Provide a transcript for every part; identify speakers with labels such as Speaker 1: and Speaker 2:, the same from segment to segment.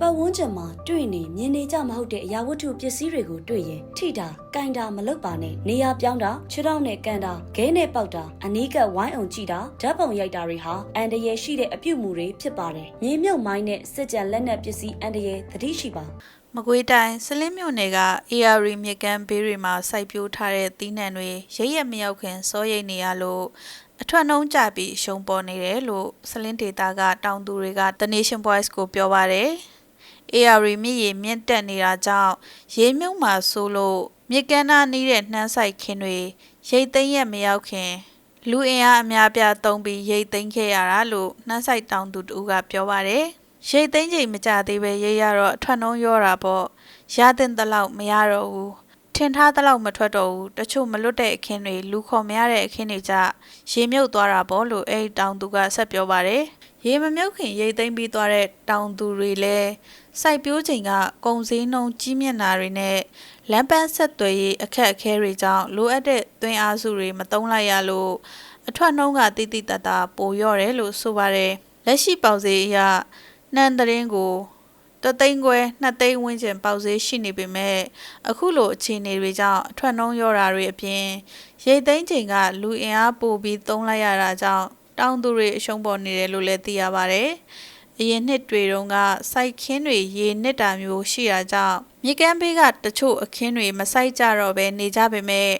Speaker 1: ပတ်ဝန်းကျင်မှာတွေ့နေမြင်နေကြမဟုတ်တဲ့အရာဝတ္ထုပစ္စည်းတွေကိုတွေ့ရင်ထိတာကန်တာမလုပ်ပါနဲ့နေရာပြောင်းတာခြေထောက်နဲ့ကန်တာခဲနဲ့ပေါက်တာအနီးကပ်ဝိုင်းအောင်ကြည့်တာဓာတ်ပုံရိုက်တာတွေဟာအန်တရယ်ရှိတဲ့အပြုတ်မှုတွေဖြစ်ပါတယ်မြေမြုပ်မိုင်းနဲ့စစ်ကြံလက်နက်ပစ္စည်းအန်တရယ်သတိရှိပါ
Speaker 2: မကွေးတိုင်းစလင်းမြို့နယ်က AR မြစ်ကမ်းဘေးတွေမှာစိုက်ပျိုးထားတဲ့သီးနှံတွေရိပ်ရမရောက်ခင်စောရိတ်နေရလို့အထွက်နှုံးကြပြီးအရှုံးပေါ်နေတယ်လို့စလင်းဒေတာကတောင်သူတွေက The Nation Boys ကိုပြောပါတယ်။ AR မြစ်ရေမြင့်တက်နေတာကြောင့်ရေမြုပ်မှာဆိုလို့မြစ်ကမ်းနားနီးတဲ့နှမ်းဆိုင်ခင်းတွေရိတ်သိမ်းရက်မရောက်ခင် လူအင်အားအများပြားသုံးပြီးရိတ်သိမ်းခဲ့ရတာလို့နှမ်းဆိုင်တောင်သူတူကပြောပါတယ်။ရိတ်သိမ်းချိန်မကြသေးပဲရိတ်ရတော့အထွက်နှုံးရောတာပေါ့ရတဲ့တလောက်မရတော့ဘူးထင်ထားတလောက်မထွက်တော့ဘူးတချို့မလွတ်တဲ့အခင်းတွေလူခေါ်မရတဲ့အခင်းတွေကြရေမြုပ်သွားတာပေါ့လို့အဲ့ဒီတောင်သူကဆက်ပြောပါတယ် ရေမမြုပ်ခင်ရိတ်သိမ်းပြီးသွားတဲ့တောင်သူတွေလည်းစိုက်ပျိုးချိန်ကကုံစည်းနှုံကြီးမြင့်တာတွေနဲ့လမ်းပန်းဆက်သွယ်ရေးအခက်အခဲတွေကြောင့်လိုအပ်တဲ့သွင်းအားစုတွေမတုံးလိုက်ရလို့အထွက်နှုံးကတိတိတတ်တာပိုလျော့တယ်လို့ဆိုပါတယ်လက်ရှိပေါက်ဈေးအရနှမ်းသတင်းကိုတသိန်းခွဲနှစ်သိန်းဝန်းကျင်ပေါက်ဈေးရှိနေပေမဲ့အခုလိုအခြေအနေတွေကြောင့်အထွက်နှုံးရောတာတွေအပြင်ရိတ်သိမ်းချိန်ကလူအင်အားပိုပြီးသုံးလိုက်ရတာကြောင့် တောင်သူတွေအရှုံးပေါ်နေတယ်လို့လည်းသိရပါတယ်။အရင်နှစ်တွေတုန်းကစိုက်ခင်းတွေရေနစ်တာမျိုးရှိတာကြောင့်မြေကမ်းဘေးကတချို့အခင်းတွေမစိုက်ကြတော့ဘဲနေကြပေမဲ့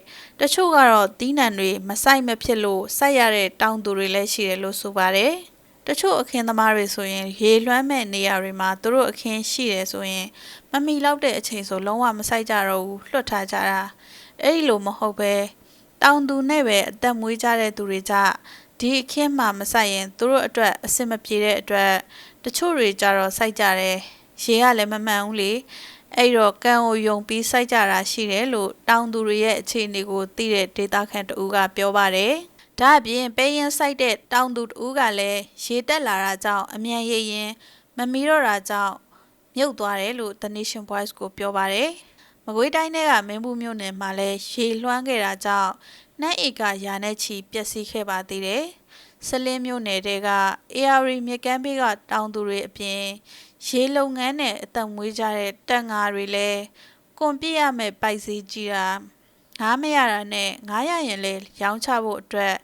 Speaker 2: တချို့ကတော့တီးနှံတွေမစိုက်မဖြစ်လို့စိုက်ရတဲ့တောင်သူတွေလည်းရှိတယ်လို့ဆိုပါတယ်။တချို့အခင်းသမားတွေဆိုရင်ရေလွှမ်းမဲ့နေရာတွေမှာသူတို့အခင်းရှိတယ်ဆိုရင်မမီလောက်တဲ့အချိန်ဆိုလုံးဝမဆိုင်ကြတော့ဘူးလွတ်ထားကြတာအဲ့ဒီလိုမဟုတ်ပဲတောင်သူနဲ့ပဲအသက်မွေးကြတဲ့သူတွေကြ ဒီအခင်းမှာမဆိုင်ရင်သူတို့အတွက်အဆင်မပြေတဲ့အတွက်တချို့တွေကြတော့စိုက်ကြတယ်ရေကလည်းမမှန်ဘူးလေအဲ့တော့ကံကိုယုံပြီးစိုက်ကြတာရှိတယ်လို့တောင်သူတွေရဲ့အခြေအနေကိုသိတဲ့ဒေတာခန့်တူကပြောပါတယ်ဒါအပြင်ပဲရင်ဆိုင်တဲ့တောင်သူတူကလည်းရေတက်လာတာကြောင့်အမြန်ရရင်မမီတော့တာကြောင့်မြုပ်သွားတယ်လို့ The Nation Boys ကိုပြောပါတယ်။ မကွေးတိုင်းထဲကမင်းဘူးမြို့နယ်မှာလည်းရေလွှမ်းခဲ့တာကြောင့်နှမ်းဧကရာနဲ့ချီပျက်စီးခဲ့ပါသေးတယ်။စလင်းမြို့နယ်တဲက AR မြစ်ကမ်းဘေးကတောင်သူတွေအပြင်ရေလုပ်ငန်းနဲ့အသက်မွေးကြတဲ့တက်ငါတွေလည်းကွန်ပြည့်ရမယ်ပိုက်စီကြီးတာငားမရတာနဲ့ငားရရင်လည်းရောင်းချဖို့အတွက်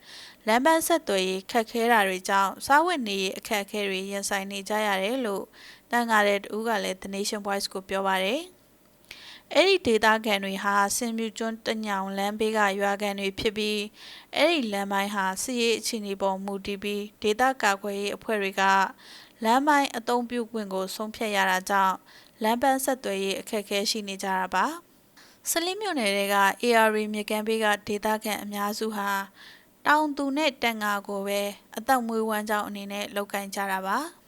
Speaker 2: လမ်းပန်းဆက်သွယ်ရေးခက်ခဲတာတွေကြောင့်စားဝတ်နေရေးအခက်အခဲတွေရင်ဆိုင်နေကြရတယ်လို့တန်ကားတဲ့တူကလည်း The Nation Voice ကိုပြောပါတယ်။ အဲ့ဒီဒေတာကန်တွေဟာစင်မြူကျွန်းတညောင်လမ်းဘေးကရွာကန်တွေဖြစ်ပြီးအဲ့ဒီလမ်းပိုင်းဟာစီရေးအခြေအနေပေါ်မူတည်ပြီးဒေတာကာကွယ်ရေးအဖွဲ့တွေကလမ်းပိုင်းအသုံးပြုခွင့်ကိုဆုံးဖြတ်ရတာကြောင့်လမ်းပန်းဆက်သွယ်ရေးအခက်အခဲရှိနေကြတာပါ။စလင်းမြို့နယ်တွေက AR မြေကမ်းဘေးကဒေသခံအများစုဟာတောင်သူနဲ့တန်ငါကိုပဲအသက်မွေးဝမ်းကြောင်းအနေနဲ့လောက်ကင်ကြတာပါ။